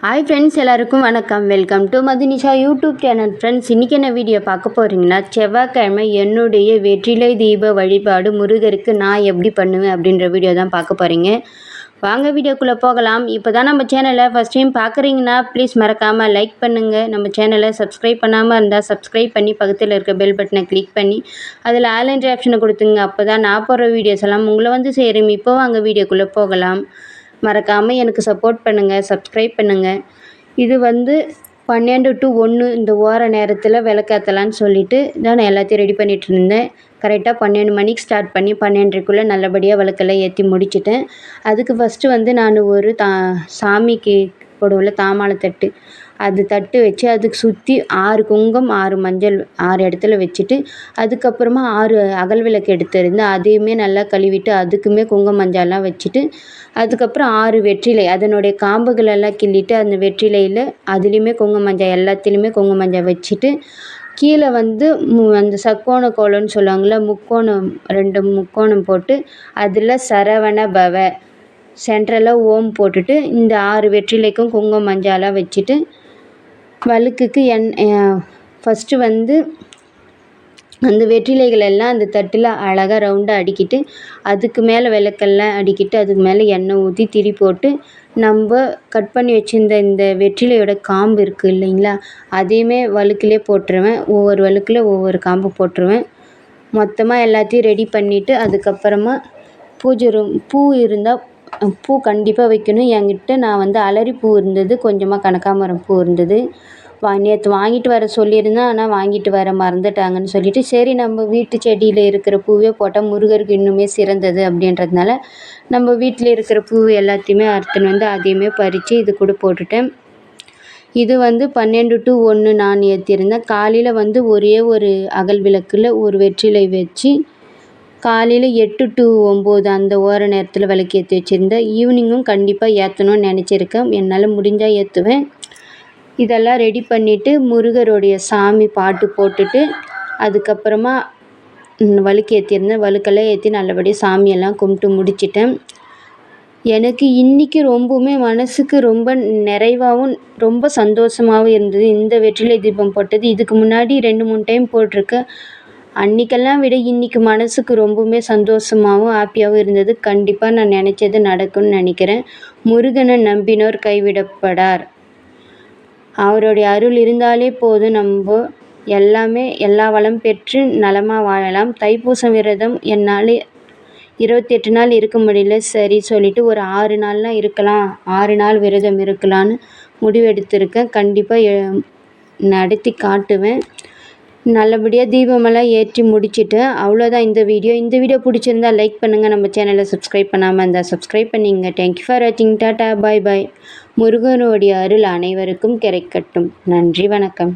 Hi friends எல்லாருக்கும் வணக்கம். Welcome to Madhunisha YouTube channel friends இன்றைக்கி என்ன வீடியோ பார்க்க போகிறீங்கன்னா செவ்வாய்க்கிழமை என்னுடைய வெற்றிலை தீப வழிபாடு முருகருக்கு நான் எப்படி பண்ணுவேன் அப்படின்ற வீடியோ தான் பார்க்க போகிறீங்க வாங்க வீடியோக்குள்ளே போகலாம். இப்போ தான் நம்ம சேனலை ஃபஸ்ட் டைம் பார்க்குறீங்கன்னா ப்ளீஸ் மறக்காமல் லைக் பண்ணுங்கள் நம்ம சேனலை சப்ஸ்கிரைப் பண்ணாமல் இருந்தால் சப்ஸ்கிரைப் பண்ணி பக்கத்தில் இருக்க பெல் பட்டனை கிளிக் பண்ணி அதில் ஆல் ஆப்ஷனை கொடுத்துங்க. அப்போ தான் நான் போகிற வீடியோஸ் எல்லாம் உங்களை வந்து சேரும். இப்போ வாங்க வீடியோக்குள்ளே போகலாம். மறக்காமல் எனக்கு சப்போர்ட் பண்ணுங்கள் சப்ஸ்கிரைப் பண்ணுங்கள் இது வந்து பன்னெண்டு டு ஒன்று இந்த ஓர நேரத்தில் விளக்கேற்றலான்னு சொல்லிட்டு தான் நான் எல்லாத்தையும் ரெடி பண்ணிகிட்டு இருந்தேன். கரெக்டாக பன்னெண்டு மணிக்கு ஸ்டார்ட் பண்ணி பன்னெண்டரைக்குள்ளே நல்லபடியாக விளக்கெல்லாம் ஏற்றி முடிச்சிட்டேன். அதுக்கு ஃபஸ்ட்டு வந்து நான் ஒரு தா சாமிக்கு போடுவோம்ல தாமாலை தட்டு அது தட்டு வச்சு அதுக்கு சுற்றி ஆறு குங்கும் ஆறு மஞ்சள் ஆறு இடத்துல வச்சுட்டு அதுக்கப்புறமா ஆறு அகல் விளக்கு எடுத்திருந்து அதையுமே நல்லா கழுவிட்டு அதுக்குமே குங்குமம் மஞ்சள்லாம் வச்சுட்டு அதுக்கப்புறம் ஆறு வெற்றிலை அதனுடைய காம்புகளெல்லாம் கிள்ளிட்டு அந்த வெற்றிலையில் அதுலேயுமே குங்குமம் மஞ்சள் எல்லாத்துலேயுமே குங்குமம் மஞ்சள் வச்சுட்டு கீழே வந்து மு அந்த சக்கோண கோலம்னு சொல்லுவாங்கள்ல முக்கோணம் ரெண்டு முக்கோணம் போட்டு அதில் சரவண பவ சென்ட்ரலாக ஓம் போட்டுட்டு இந்த ஆறு வெற்றிலைக்கும் குங்குமம் மஞ்சாலாம் வச்சுட்டு வழுக்குக்கு எண் ஃபஸ்ட்டு வந்து அந்த வெற்றிலைகள் எல்லாம் அந்த தட்டில் அழகாக ரவுண்டாக அடுக்கிட்டு அதுக்கு மேலே விளக்கெல்லாம் அடுக்கிட்டு அதுக்கு மேலே எண்ணெய் ஊற்றி திரி போட்டு நம்ம கட் பண்ணி வச்சுருந்த இந்த வெற்றிலையோட காம்பு இருக்குது இல்லைங்களா அதையுமே வழுக்கிலே போட்டுருவேன். ஒவ்வொரு வழுக்கில் ஒவ்வொரு காம்பு போட்டுருவேன். மொத்தமாக எல்லாத்தையும் ரெடி பண்ணிவிட்டு அதுக்கப்புறமா பூஜை ரூம் பூ இருந்தால் பூ கண்டிப்பாக வைக்கணும். என்கிட்ட நான் வந்து அலரி பூ இருந்தது கொஞ்சமாக கனகாம்பரம் பூ இருந்தது. வா நேற்று வாங்கிட்டு வர சொல்லியிருந்தேன் ஆனால் வாங்கிட்டு வர மறந்துட்டாங்கன்னு சொல்லிட்டு சரி நம்ம வீட்டு செடியில் இருக்கிற பூவே போட்டால் முருகருக்கு இன்னுமே சிறந்தது அப்படின்றதுனால நம்ம வீட்டில் இருக்கிற பூ எல்லாத்தையுமே அறுத்துன்னு வந்து அதையுமே பறித்து இது கூட போட்டுட்டேன். இது வந்து பன்னெண்டு டு ஒன்று நான் ஏற்றிருந்தேன் காலையில் வந்து ஒரே ஒரு அகல் விளக்கில் ஒரு வெற்றிலை வச்சு காலையில் எட்டு டு ஒம்பது அந்த ஓர நேரத்தில் விளக்கு ஏற்றி வச்சுருந்தேன். ஈவினிங்கும் கண்டிப்பாக ஏற்றணும்னு நினச்சிருக்கேன். என்னால் முடிஞ்சால் ஏற்றுவேன் இதெல்லாம் ரெடி பண்ணிவிட்டு முருகருடைய சாமி பாட்டு போட்டுட்டு அதுக்கப்புறமா வழுக்கு ஏற்றிருந்தேன் வழுக்கெல்லாம் ஏற்றி நல்லபடியாக சாமியெல்லாம் கும்பிட்டு முடிச்சிட்டேன். எனக்கு இன்றைக்கி ரொம்பவுமே மனதுக்கு ரொம்ப நிறைவாகவும் ரொம்ப சந்தோஷமாகவும் இருந்தது. இந்த வெற்றிலை தீபம் போட்டது. இதுக்கு முன்னாடி ரெண்டு மூணு டைம் போட்டிருக்கேன். அன்றைக்கெல்லாம் விட இன்றைக்கி மனதுக்கு ரொம்பவுமே சந்தோஷமாகவும் ஹாப்பியாகவும் இருந்தது. கண்டிப்பாக நான் நினச்சது நடக்கும்னு நினைக்கிறேன். முருகனை நம்பினோர் கைவிடப்படார். அவருடைய அருள் இருந்தாலே போதும் நம்ம எல்லாமே எல்லா வளம் பெற்று நலமாக வாழலாம். தைப்பூசம் விரதம் என்னால் இருபத்தெட்டு நாள் இருக்க முடியல. சரி சொல்லிவிட்டு ஒரு ஆறு நாள்லாம் இருக்கலாம். ஆறு நாள் விரதம் இருக்கலான்னு முடிவெடுத்திருக்கேன். கண்டிப்பாக நடத்தி காட்டுவேன். நல்லபடியாக தீபமெல்லாம் ஏற்றி முடிச்சுட்டு அவ்வளோதான் இந்த வீடியோ. இந்த வீடியோ பிடிச்சிருந்தா லைக் பண்ணுங்கள் நம்ம சேனலை சப்ஸ்கிரைப் பண்ணாமல் இருந்தால் சப்ஸ்கிரைப் பண்ணிங்க. தேங்க்யூ ஃபார் வாட்சிங் டாட்டா பாய் பாய் முருகனுடைய அருள் அனைவருக்கும் கிடைக்கட்டும். நன்றி வணக்கம்.